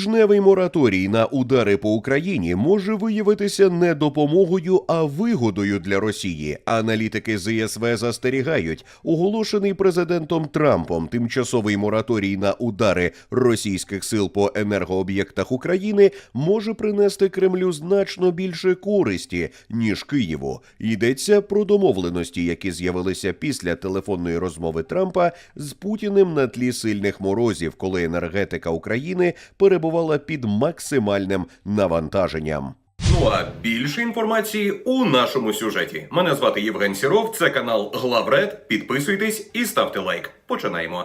Тижневий мораторій на удари по Україні може виявитися не допомогою, а вигодою для Росії. Аналітики ЗСВ застерігають, оголошений президентом Трампом тимчасовий мораторій на удари російських сил по енергооб'єктах України може принести Кремлю значно більше користі ніж Києву. Йдеться про домовленості, які з'явилися після телефонної розмови Трампа з Путіним на тлі сильних морозів, коли енергетика України перебувала під максимальним навантаженням. Ну а більше інформації у нашому сюжеті. Мене звати Євген Сіров, це канал Главред. Підписуйтесь і ставте лайк. Починаємо.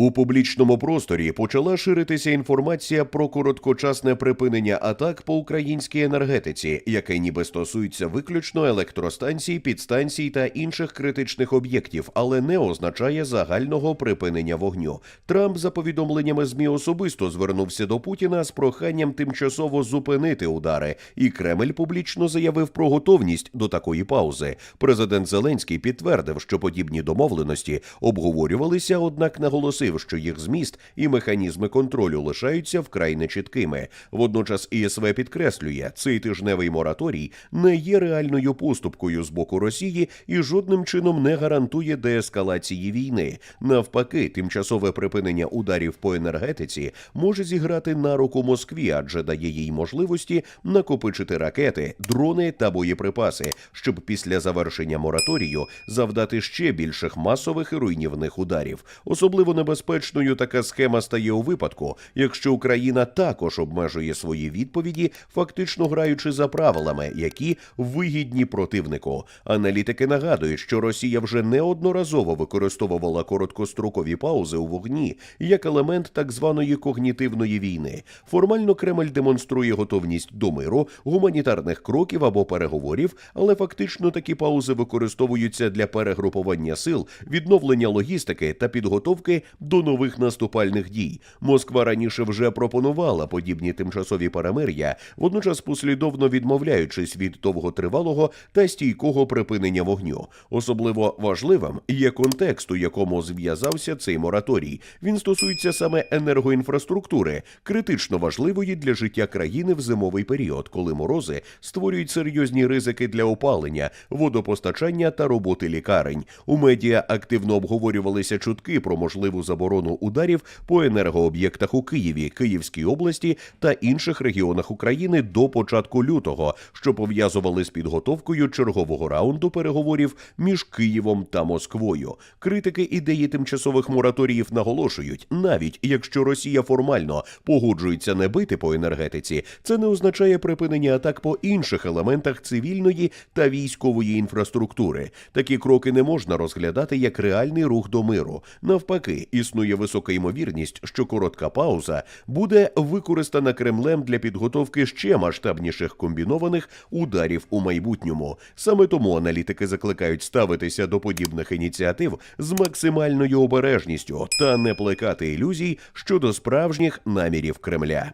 У публічному просторі почала ширитися інформація про короткочасне припинення атак по українській енергетиці, яке ніби стосується виключно електростанцій, підстанцій та інших критичних об'єктів, але не означає загального припинення вогню. Трамп за повідомленнями змі особисто звернувся до Путіна з проханням тимчасово зупинити удари, і Кремль публічно заявив про готовність до такої паузи. Президент Зеленський підтвердив, що подібні домовленості обговорювалися, однак наголосив, що їх зміст і механізми контролю лишаються вкрай нечіткими. Водночас ІСВ підкреслює, цей тижневий мораторій не є реальною поступкою з боку Росії і жодним чином не гарантує деескалації війни. Навпаки, тимчасове припинення ударів по енергетиці може зіграти на руку Москві, адже дає їй можливості накопичити ракети, дрони та боєприпаси, щоб після завершення мораторію завдати ще більших масових і руйнівних ударів. Особливо небезпечною така схема стає у випадку, якщо Україна також обмежує свої відповіді, фактично граючи за правилами, які вигідні противнику. Аналітики нагадують, що Росія вже неодноразово використовувала короткострокові паузи у вогні як елемент так званої когнітивної війни. Формально Кремль демонструє готовність до миру, гуманітарних кроків або переговорів, але фактично такі паузи використовуються для перегрупування сил, відновлення логістики та підготовки до нових наступальних дій. Москва раніше вже пропонувала подібні тимчасові перемир'я, водночас послідовно відмовляючись від довготривалого та стійкого припинення вогню. Особливо важливим є контекст, у якому зв'язався цей мораторій. Він стосується саме енергоінфраструктури, критично важливої для життя країни в зимовий період, коли морози створюють серйозні ризики для опалення, водопостачання та роботи лікарень. У медіа активно обговорювалися чутки про можливу заборону ударів по енергооб'єктах у Києві, Київській області та інших регіонах України до початку лютого, що пов'язували з підготовкою чергового раунду переговорів між Києвом та Москвою. Критики ідеї тимчасових мораторіїв наголошують, навіть якщо Росія формально погоджується не бити по енергетиці, це не означає припинення атак по інших елементах цивільної та військової інфраструктури. Такі кроки не можна розглядати як реальний рух до миру. Навпаки, існує висока ймовірність, що коротка пауза буде використана Кремлем для підготовки ще масштабніших комбінованих ударів у майбутньому. Саме тому аналітики закликають ставитися до подібних ініціатив з максимальною обережністю та не плекати ілюзій щодо справжніх намірів Кремля.